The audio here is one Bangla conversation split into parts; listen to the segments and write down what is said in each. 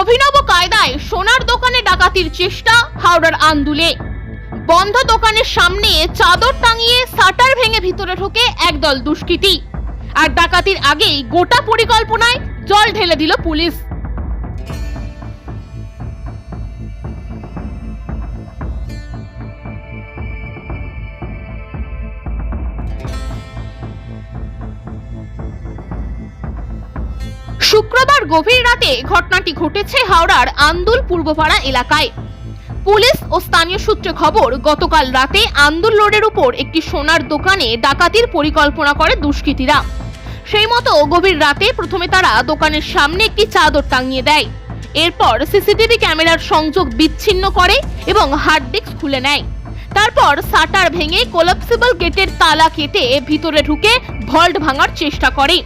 অভিনব কায়দায় সোনার দোকানে ডাকাতির চেষ্টা হাওড়ার আন্দুলে। বন্ধ দোকানের সামনে চাদর টাঙিয়ে শাটার ভেঙে ভিতরে ঢোকে একদল দুষ্কৃতী। আর ডাকাতির আগেই গোটা পরিকল্পনায় জল ঢেলে দিল পুলিশ। শুক্রবার গভীর রাতে ঘটনাটি ঘটেছে হাওড়ার আন্দুল পূর্বপাড়া এলাকায়। পুলিশ ও স্থানীয় সূত্রে খবর, গতকাল রাতে আন্দুল রোডের উপর একটি সোনার দোকানে ডাকাতির পরিকল্পনা করে দুষ্কৃতীরা। সেই মতো গভীর রাতে প্রথমে তারা দোকানের সামনে একটি চাদর টাঙিয়ে দেয়। এরপর সিসিটিভি ক্যামেরার সংযোগ বিচ্ছিন্ন করে এবং হার্ড ডিস্ক খুলে নেয়। তারপর শাটার ভেঙে কোলাপসিবল গেটের তালা কেটে ভিতরে ঢুকে ভল্ট ভাঙার চেষ্টা করে।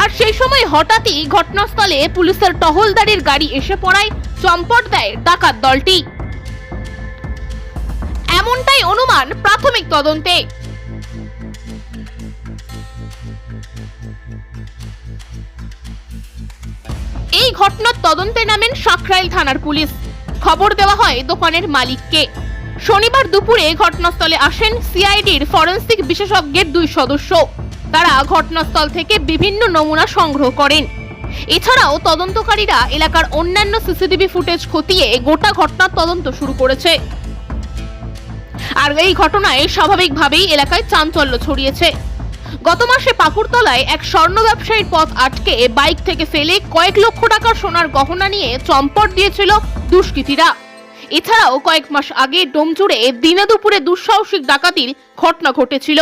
আর সেই সময় হঠাৎই ঘটনাস্থলে পুলিশের টহলদারির গাড়ি এসে পড়ায়, চম্পট দেয় ডাকাত দলটি। এমনটাই অনুমান প্রাথমিক তদন্তে। এই ঘটনার তদন্তে নামেন সাকরাইল থানার পুলিশ। খবর দেওয়া হয় দোকানের মালিককে। শনিবার দুপুরে ঘটনাস্থলে আসেন সিআইডির ফরেনসিক বিশেষজ্ঞের দুই সদস্য। তারা ঘটনাস্থল থেকে বিভিন্ন নমুনা সংগ্রহ করেন। এছাড়াও তদন্তকারীরা এলাকার অন্যান্য সিসিটিভি ফুটেজ খতিয়ে গোটা ঘটনার তদন্ত শুরু করেছে। আর এই ঘটনায় স্বাভাবিকভাবেই এলাকায় চাঞ্চল্য ছড়িয়েছে। গত মাসে পাকুড়তলায় এক স্বর্ণ ব্যবসায়ীর পথ আটকে বাইক থেকে ফেলে কয়েক লক্ষ টাকার সোনার গহনা নিয়ে চম্পট দিয়েছিল দুষ্কৃতীরা। এছাড়াও কয়েক মাস আগে ডোমজুড়ে দিনে দুপুরে দুঃসাহসিক ডাকাতির ঘটনা ঘটেছিল।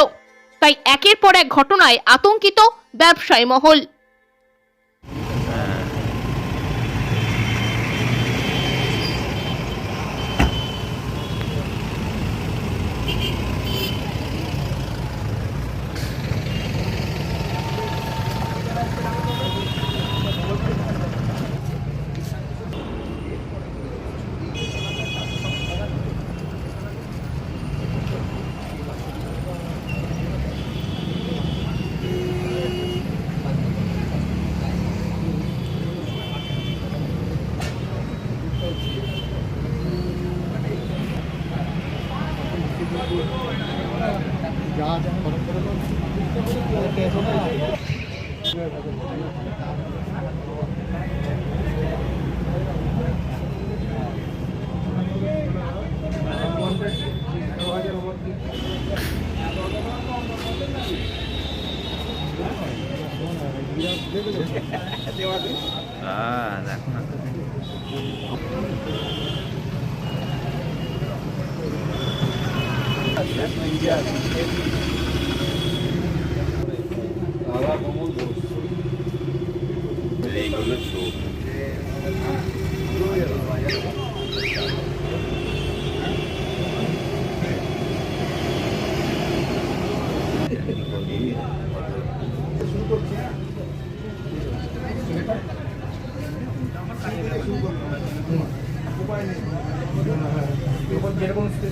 তাই একের পর এক ঘটনায় আতঙ্কিত ব্যবসায়ী মহল। হ্যাঁ দেখো না এইগুলো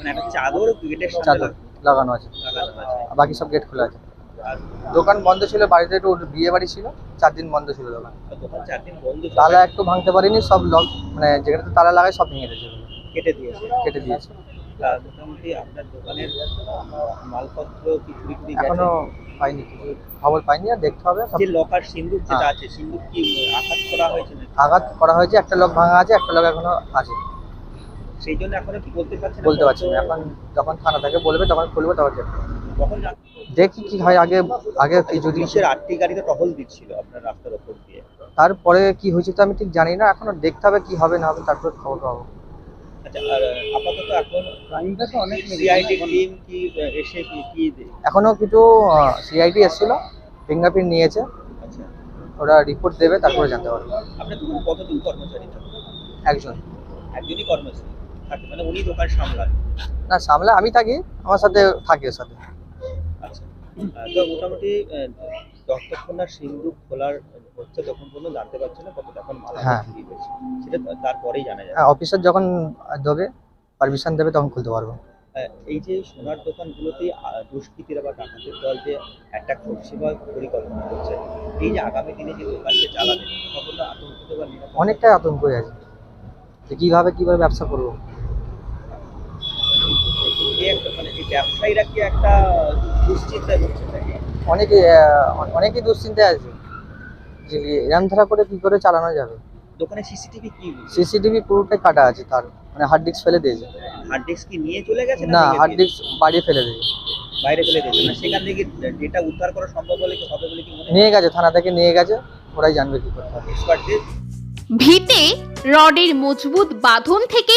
মানে একটা চাদর গেটের চাদর লাগানো আছে। বাকি সব গেট খোলা আছে। দোকান বন্ধ ছিল বাড়িতে একটু বিয়ে বাড়ি ছিল চার দিন বন্ধ ছিল দোকান। তালা একটু ভাঙতে পারিনি সব লক মানে যেখানে তালা লাগায় সব ভেঙে দিয়েছে। কেটে দিয়েছে। কেটে দিয়েছে। মোটামুটি আপনার দোকানের মালপত্র কি চুরি এখনও পাইনি খবর পাইনি আর দেখতে হবে। যে লকার সিন্দুক যেটা হ্যাঁ। আছে সিন্দুক কি আঘাত করা হয়েছে আঘাত করা হয়েছে একটা লোক ভাঙা আছে একটা লোক এখনও আছে। সেই জন্য এখনও কি বলতে পারছেন বলতে পারছি না। এখন যখন থানা থেকে বলবে তখন খুলবে তখন দেখব। কখন দেখি কি হয়। আগে আগে কি যদি পুলিশের আটটি গাড়িতে টহল দিচ্ছিল আপনার রাস্তার ওপর দিয়ে। তারপরে কি হয়েছে তো আমি ঠিক জানি না। এখনও দেখতে হবে কি হবে না হবে তারপর খবর পাবো। আচ্ছা আর আপাতত এখন সিআইডি টিম কি এসে কি কি এখনও কিছু সিআইডি এসেছিল ফিঙ্গারপ্রিন্ট নিয়েছে। আচ্ছা। ওরা রিপোর্ট দেবে তারপরে জানতে পারব। আপনার কতজন কর্মচারী একজন। একজনই কর্মচারী? থাকে মানে উনি দোকান সামলান না সামলে আমি থাকি আমার সাথে থাকে ওর সাথে। আচ্ছা তো মোটামুটি যতক্ষণ না সিন্ধু খোলার হচ্ছে তখন পর্যন্ত জানতে পারছে না কত তখন মাল হ্যাঁ। সেটা তারপরেই জানা যাবে। হ্যাঁ অফিসার যখন দেবে পারমিশন দেবে তখন খুলতে পারব। এই যে সোনার দোকানগুলোতেই আহ, দুষ্কৃতীরা বা ডাকাতের দল যে অ্যাটাক করছে বা পরিকল্পনা করছে এই যে আগামী দিনে যে দোকানকে চালাবে তখন আতঙ্কিত বা অনেকটাই আতঙ্ক হয়ে আছে যে কীভাবে কীভাবে ব্যবসা করব। একটা মানে এই ব্যবসায়ীরা কি একটা দুশ্চিন্তায় হচ্ছে নাকি? অনেকে অনেকেই দুশ্চিন্তায় আছে। যে এরম ধারা করে কি করে চালানো যাবে? দোকানে সিসিটিভি কি সিসিটিভি পুরোটাই কাটা আছে তার। মানে হার্ড ডিস্ক ফেলে দিয়েছে। হার্ড ডিস্ক কি নিয়ে চলে গেছে না হার্ড ডিস্ক বাড়ি ফেলে দিয়েছে। বাইরে ফেলে দিয়েছে। না সেখান থেকে ডেটা উদ্ধার করা সম্ভব বলে কি হবে বলে কি নিয়ে গেছে থানা থেকে নিয়ে গেছে ওরাই জানবে কি করতে হবে ভিতে রডের মজবুত বাঁধন থেকে